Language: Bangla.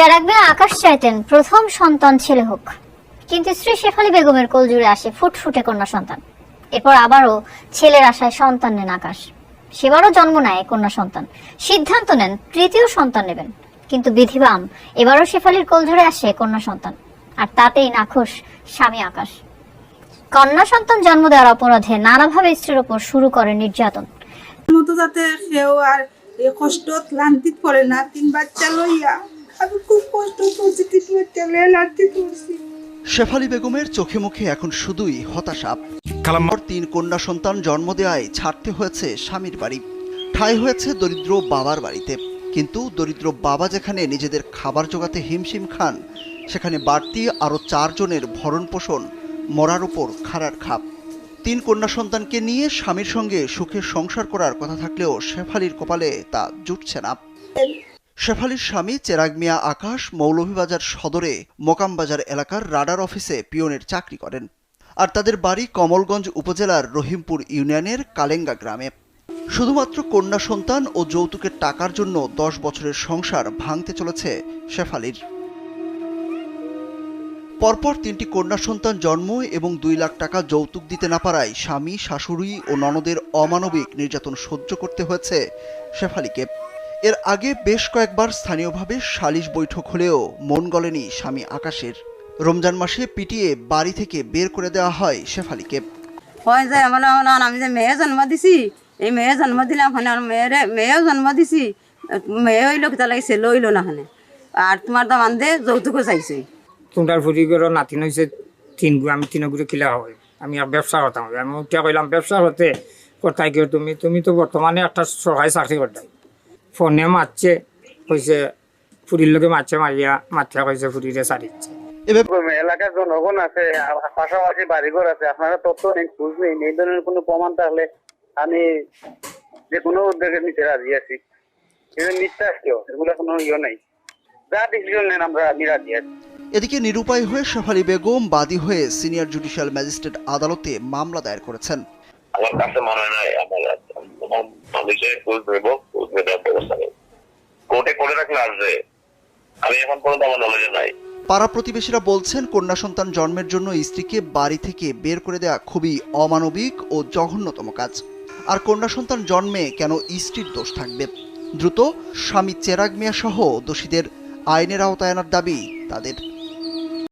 আকাশ চাইতেন। প্রথম সন্তান ছেলে হোক। কিন্তু স্ত্রী বেগমের কোল জুড়ে আসে ফুটফুটে কন্যা সন্তান। এরপর আবারও ছেলের আশায় সন্তান নেন আকাশ। সেবারও জন্ম নেয় কন্যা সন্তান। সিদ্ধান্ত নেন, তৃতীয় সন্তান নেবেন। কিন্তু বিধিবাম, এবারও শেফালির কোল ধরে আসে কন্যা সন্তান। আর তাতেই নাখোশ স্বামী আকাশ। কন্যা সন্তান জন্ম দেওয়ার অপরাধে নানাভাবে স্ত্রীর ওপর শুরু করে নির্যাতন। মতো যাতে সেও আর কষ্ট ক্লান্তিত পড়ে না, তিন বাচ্চা লইয়া আমি খুব কষ্ট করছি তিন বাচ্চা লইয়া করছি। শেফালি বেগমের চোখে মুখে এখন শুধুই হতাশা। কালাম পর তিন কন্যা সন্তান জন্ম দেওয়ায় ছাড়তে হয়েছে স্বামীর বাড়ি। ঠাঁই হয়েছে দরিদ্র বাবার বাড়িতে। কিন্তু দরিদ্র বাবা যেখানে নিজেদের খাবার জোগাতে হিমশিম খান সেখানে বাড়তি আরও চারজনের ভরণ পোষণ মরার উপর খাড়ার খাপ। তিন কন্যা সন্তানকে নিয়ে স্বামীর সঙ্গে সুখে সংসার করার কথা থাকলেও শেফালির কপালে তা জুটছে না। শেফালির স্বামী চেরাগ মিয়া আকাশ মৌলভীবাজার সদরে মোকামবাজার এলাকার রাডার অফিসে পিয়নের চাকরি করেন আর তাদের বাড়ি কমলগঞ্জ উপজেলার রহিমপুর ইউনিয়নের কালেঙ্গা গ্রামে। শুধুমাত্র কন্যা সন্তান ও যৌতুকের টাকার জন্য দশ বছরের সংসার ভাঙতে চলেছে শেফালির। পরপর তিনটি কন্যা সন্তান জন্ম এবং দুই লাখ টাকা যৌতুক দিতে না পারায় স্বামী, শাশুড়ি ও ননদের অমানবিক নির্যাতন সহ্য করতে হয়েছে শেফালিকে। এর আগে বেশ কয়েকবার স্থানীয়ভাবে সালিশ বৈঠক হলেও মন গলেনি স্বামী আকাশের। রমজান মাসে পিটিয়ে বাড়ি থেকে বের করে দেওয়া হয় শেফালিকে। হয় যে মানে মানে আমি যে মেয়ে জন্ম দিছি এই মেয়ে জন্ম দিলাম মানে আর মেয়েরে মেয়েও জন্ম দিছি মেয়ে হইল কিতা লাগিছে লইলো না খানে আর তোমার দাম আনদে যৌতুকও চাইছে। তোমরা ফুরিগর নাতিন হয়েছে তিন গু আমি তিন গুড়ে কিলা হয়। আমি আর ব্যবসা করতাম হবে। আমি উঠিয়া কইলাম ব্যবসা করতে করতাই কেউ তুমি? তুমি তো বর্তমানে একটা সরকারি চাকরি করতাই। ফোনে মারছে কইছে ফুরির লোকে মারছে মারিয়া মাথিয়া কইছে ফুরিরে সারিচ্ছে এলাকার জনগণ আছে পাশাপাশি বাড়িঘর আছে আপনারা তথ্য নেই খোঁজ নেই এই ধরনের কোনো প্রমাণ থাকলে আমি যে কোনো উদ্যোগে নিতে রাজি আছি এগুলো নিঃশ্বাস কেউ এগুলো কোনো ইয়ে নাই যা ডিসিশন নেন আমরা আমি রাজি আছি এদিকে নিরুপায় হয়ে শেফালি বেগম বাদী হয়ে সিনিয়র জুডিশিয়াল ম্যাজিস্ট্রেট আদালতে মামলা দায়ের করেছেন আমার কাছে মনে হয় আমার খোঁজ নেব খোঁজ নেব পাড়া প্রতিবেশীরা বলছেন, কন্যা সন্তান জন্মের জন্য স্ত্রীকে বাড়ি থেকে বের করে দেওয়া খুবই অমানবিক ও জঘন্যতম কাজ। আর কন্যা সন্তান জন্মে কেন স্ত্রীর দোষ থাকবে? দ্রুত স্বামী চেরাগ মিয়া সহ দোষীদের আইনের আওতায় আনার দাবি তাদের।